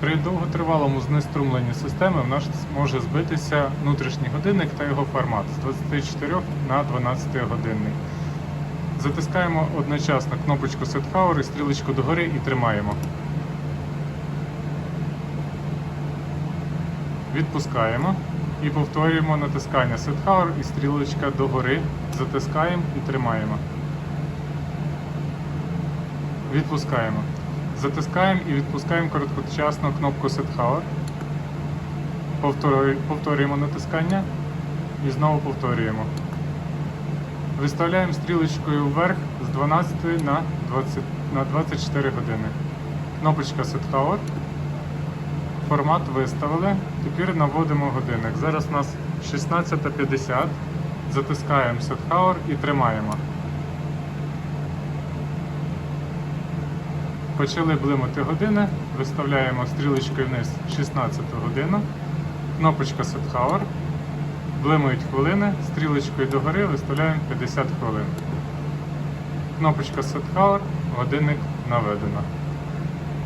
При довготривалому знеструмленні системи в нас може збитися внутрішній годинник та його формат з 24 на 12 годинний. Затискаємо одночасно кнопочку Set Hour і стрілочку догори і тримаємо. Відпускаємо і повторюємо натискання Set Hour і стрілочка догори. Затискаємо і тримаємо. Відпускаємо. Затискаємо і відпускаємо короткочасно кнопку Set Hour. Повторюємо натискання і знову повторюємо. Виставляємо стрілочкою вверх з 12 на, 20, на 24 години. Кнопочка Set. Формат виставили. Тепер наводимо годинник. Зараз у нас 16.50. Затискаємо Set Hour і тримаємо. Почали блимати години, виставляємо стрілочкою вниз 16 годину, кнопочка Set Hour, блимають хвилини, стрілочкою догори виставляємо 50 хвилин. Кнопочка Set годинник наведено.